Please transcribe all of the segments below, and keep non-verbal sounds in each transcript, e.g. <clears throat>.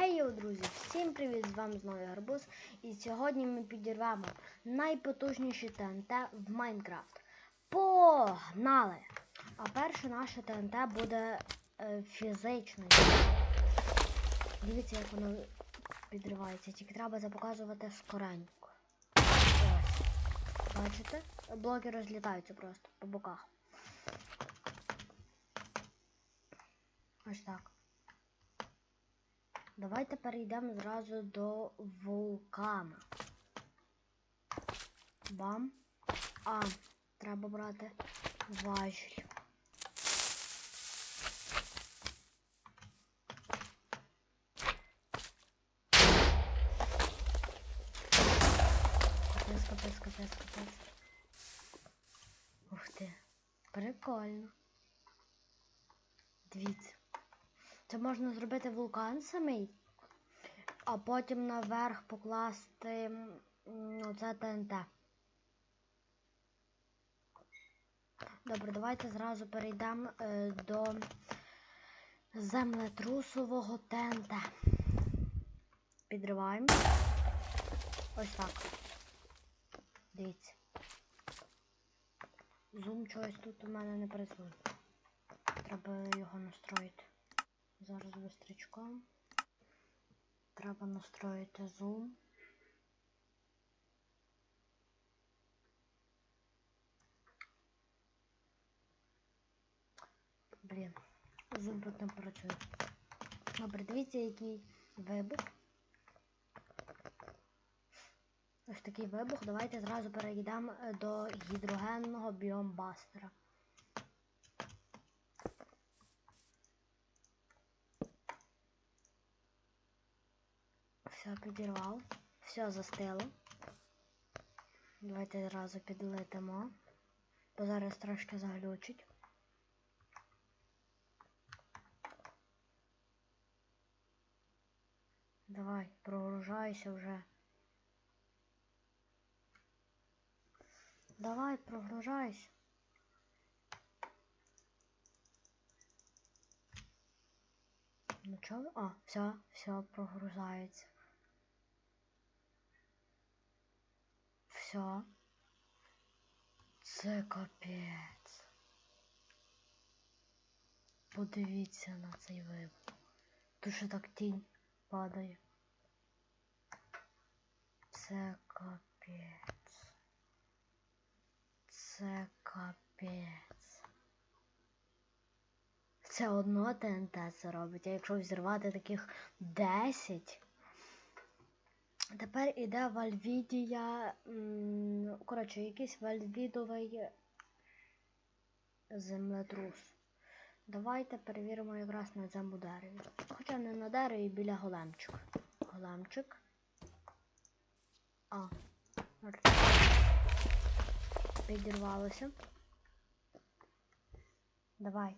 Хей, друзі! Всім привіт! З вами знову Гарбуз. І сьогодні ми підірвемо найпотужніші ТНТ в Майнкрафт. Погнали! А перше наше ТНТ буде е, фізичною. Дивіться, як воно підривається. Тільки треба запоказувати скоренько. Ось. Бачите? Блоки розлітаються просто по боках. Ось так. Давайте перейдемо зразу до вулкана. Бам. А, треба брати важіль. Капець, капець, капець, капець. Ух ти. Прикольно. Дивіться. Це можна зробити вулкан самий, а потім наверх покласти оце ТНТ. Добре, давайте зразу перейдемо е, до землетрусового ТНТ. Підриваємо. Ось так. Дивіться. Зум чогось тут у мене не працює. Треба його настроїти. Зараз быстрячком. Треба настроїти зум. Блін, зум тут не працює. Добре, дивіться, який вибух. Ось такий вибух. Давайте зразу перейдемо е, до гідрогенного біомбастера. Все, підірвав. Все застило. Давайте зразу підлетимо. Бо зараз трошки заглючить. Давай, прогружайся вже. Давай, прогружайся. Ну чого? А, все, все прогружається. Все. Це капець. Подивіться на цей вибух. Ще так тінь падає. Це капець. Це капець. Це одно ТНТ це робить, а якщо взірвати таких 10. Тепер іде Вальвідія. Коротше, якийсь вальвідовий землетрус. Давайте перевіримо якраз на цьому дереві. Хоча не на дереві біля големчик. Големчик. А. Підірвалося. Давай.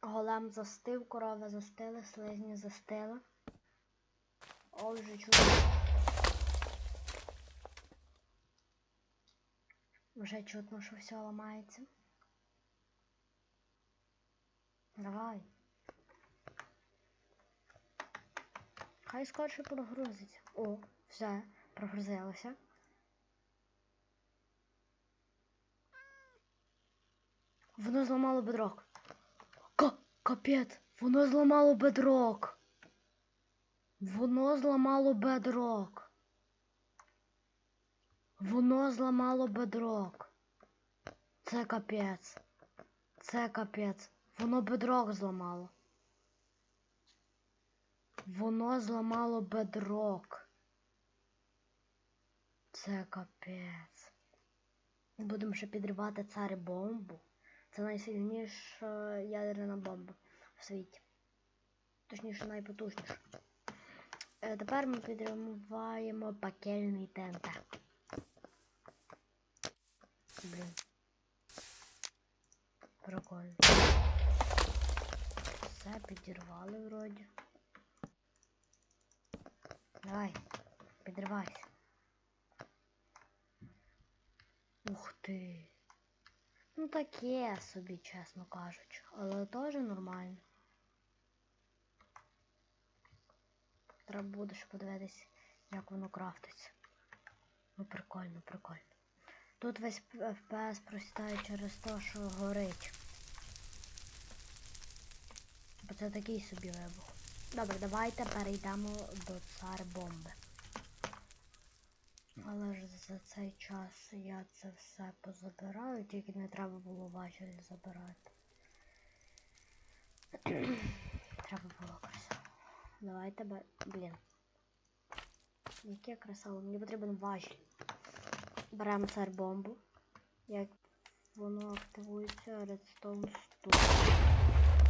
Голем застив, корова застила, слизні застила. О, вже чую. Вже чутно, що все ламається. Давай. Хай скорше прогрузиться. О, все, прогрузилося. Воно зламало бедрок. Ка капець, воно зламало бедрок. Воно зламало бедрок. Воно зламало бедрок. Це капець. Це капець. Воно бедрок зламало. Воно зламало бедрок. Це капець. Будемо ще підривати царі бомбу. Це найсильніша ядерна бомба в світі. Точніше, найпотужніша. Е, тепер ми підриваємо пакельний ТНТ. Блін. Прикольно. Все, підірвали вроді. Давай, підривайся. Ух ти. Ну таке собі, чесно кажучи, але теж нормально. Треба буде ще подивитись, як воно крафтиться. Ну прикольно, прикольно. Тут весь FPS просідає через те, що горить. Бо це такий собі вибух. Добре, давайте перейдемо до цар бомби. Але ж за цей час я це все позабираю, тільки не треба було важель забирати. <clears throat> треба було красиво. Давайте бе... Блін. Яке красиво? Мені потрібен важіль. Беремо цар бомбу. Як воно активується, Redstone стук.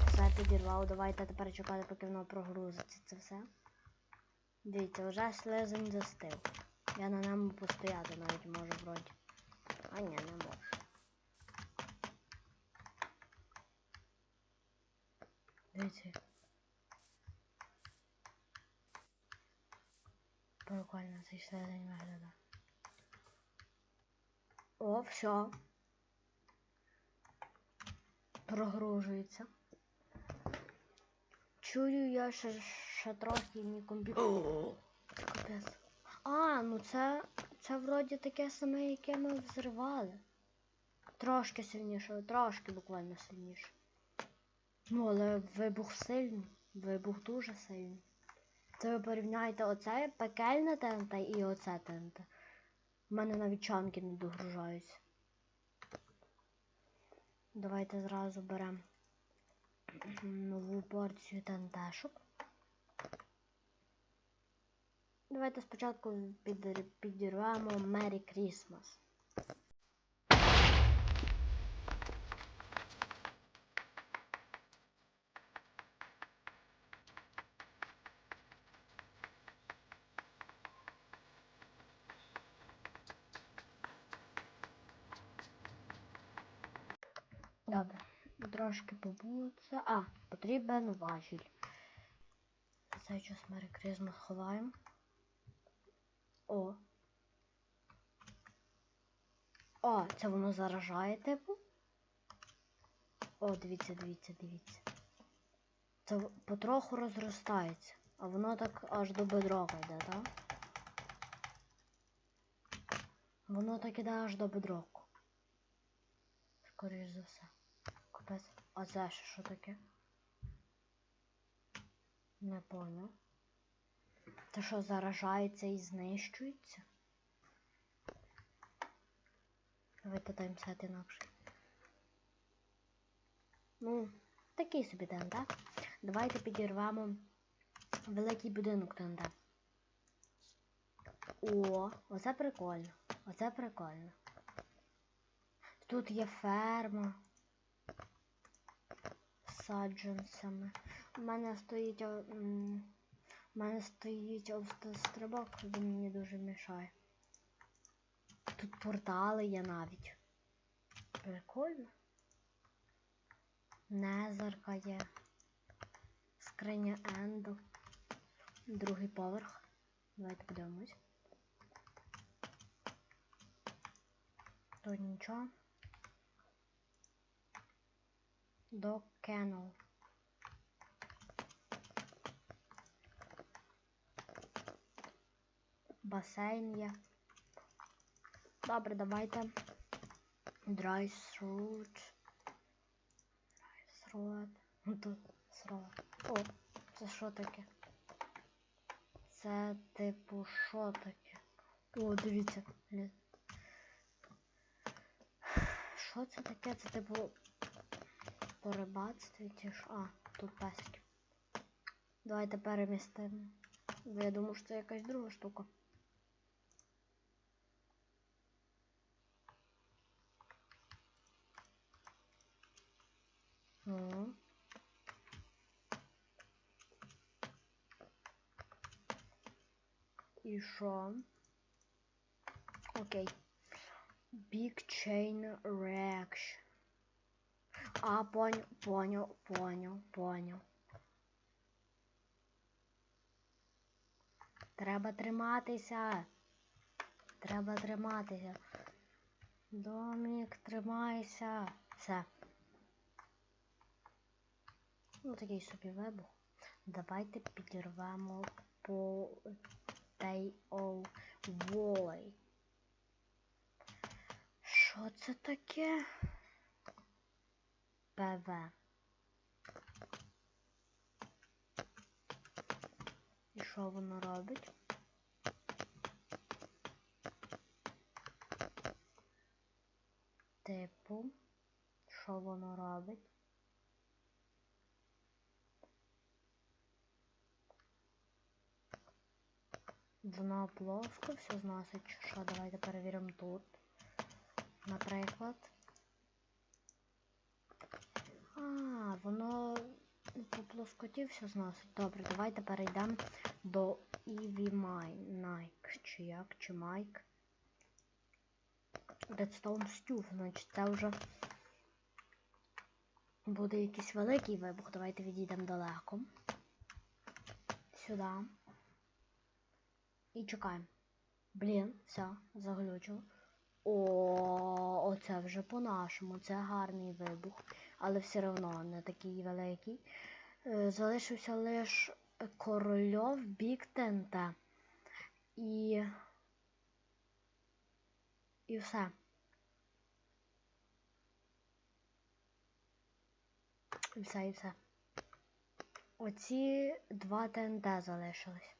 Все підірвав. Давайте тепер чекати, поки воно прогрузиться це все. Дивіться, вже слизень застив. Я на ньому постояти навіть можу вроді. А ні, не можу. Дивіться. Прикольно цей слизень виглядає. О, все. Прогружується. Чую я ще, ще трохи мій комп'ютер. Капець. А, ну це. Це вроді таке саме, яке ми взривали. Трошки сильніше, трошки буквально сильніше. Ну, але вибух сильний. Вибух дуже сильний. Це ви порівняєте оце пекельне ТНТ і оце ТНТ. У мене навіть чанки не догружаються. Давайте зразу беремо нову порцію ТНТшок. Давайте спочатку підірвемо Merry Christmas. Добре, трошки побуло. А, потрібен важіль. За цей час Merry Christmas ховаємо. О. О, це воно заражає, типу. О, дивіться, дивіться, дивіться. Це потроху розростається, а воно так аж до бедрока йде, так? Воно так іде аж до бедроку. Скоріш за все. Капець. А це ще що таке? Не понял. Це що, заражається і знищується? Давайте таймсет інакше. Ну, такий собі день, так? Давайте підірвемо великий будинок ТНТ. О, оце прикольно. Оце прикольно. Тут є ферма саджанцями. У мене стоїть. У мене стоїть автострибок, він мені дуже мішає. Тут портали є навіть. Прикольно. Незерка є. Скриня Енду. Другий поверх. Давайте подивимось. Тут нічого. До Кеннел. Басейн є. Добре, давайте. Dry throat. Dry throat. Тут throat. О, це що таке? Це типу що таке? О, дивіться. Що це таке? Це типу по рибацтві ті ж. А, тут песики. Давайте перемістимо. Бо я думаю, що це якась друга штука. Ну. І що? Окей. Big Chain Reaction. А, понял, понял, понял, понял. Треба триматися. Треба триматися. Домік, тримайся. Все. Ну, такий собі вибух. Давайте підірвемо по Tail Volley. Що це таке? ПВ. І що воно робить? Типу, що воно робить? Воно плоско все зносить. Що, давайте перевіримо тут. Наприклад. А, воно по плоскоті все зносить. Добре, давайте перейдемо до Mine. Nike, чи як, чи Mike. Redstone Stew, значить це вже буде якийсь великий вибух. Давайте відійдемо далеко. Сюди. І чекаємо. Блін, все, заглючило. О, оце вже по-нашому. Це гарний вибух, але все одно не такий великий. Е, Залишився лише корольов бік ТНТ. І. І все. І все, і все. Оці два ТНТ залишились.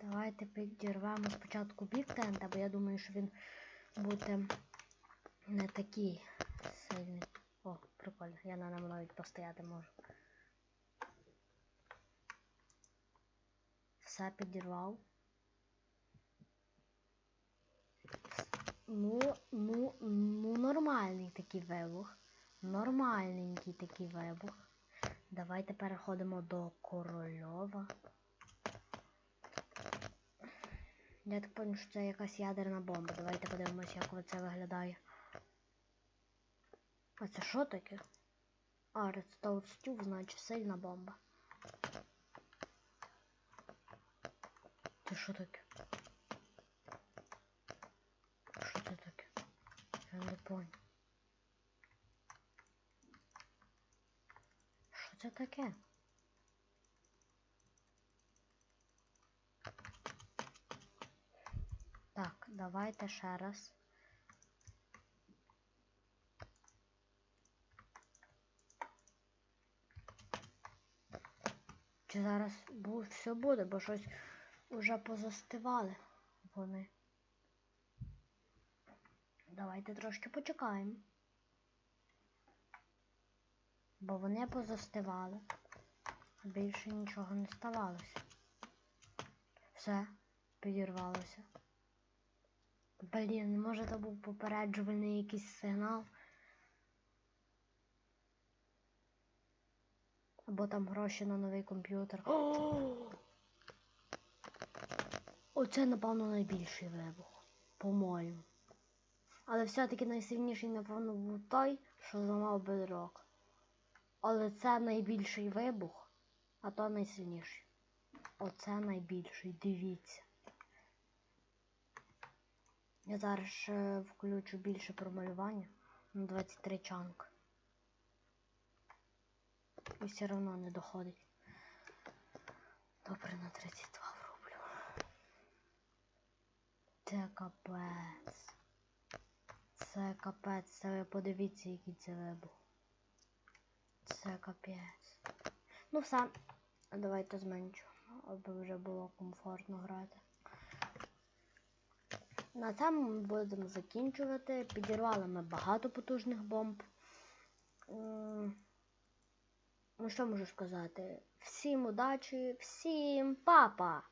Давайте підірвемо спочатку бік ТНТ, бо я думаю, що він буде не такий сильний. О, прикольно, я на ньому навіть постояти можу. Все підірвав. Ну, ну, ну, нормальний такий вибух. Нормальненький такий вибух. Давайте переходимо до корольова. Я так понял, що це якась ядерна бомба. Давайте подивимося, як це виглядає. А це що таке? А, Redstone Stew, значить сильна бомба. Це що таке? Що це таке? Я не понял. Що це таке? Так, давайте ще раз. Чи зараз все буде, бо щось уже позастивали вони. Давайте трошки почекаємо. Бо вони позастивали. Більше нічого не ставалося. Все, підірвалося. Блін, може то був попереджувальний якийсь сигнал. Або там гроші на новий комп'ютер. Оце, напевно, найбільший вибух. По-моєму. Але все-таки найсильніший, напевно, був той, що зламав бедрок. Але це найбільший вибух, а то найсильніший. Оце найбільший, дивіться. Я зараз ще включу більше промалювання на 23 чанк. І все одно не доходить. Добре, на 32 врублю. Це капець. Це капець, це ви подивіться, який це вибух. Це капець. Ну все, давайте зменшу, аби вже було комфортно грати. На цьому ми будемо закінчувати. Підірвали ми багато потужних бомб. Ну що можу сказати? Всім удачі, всім папа!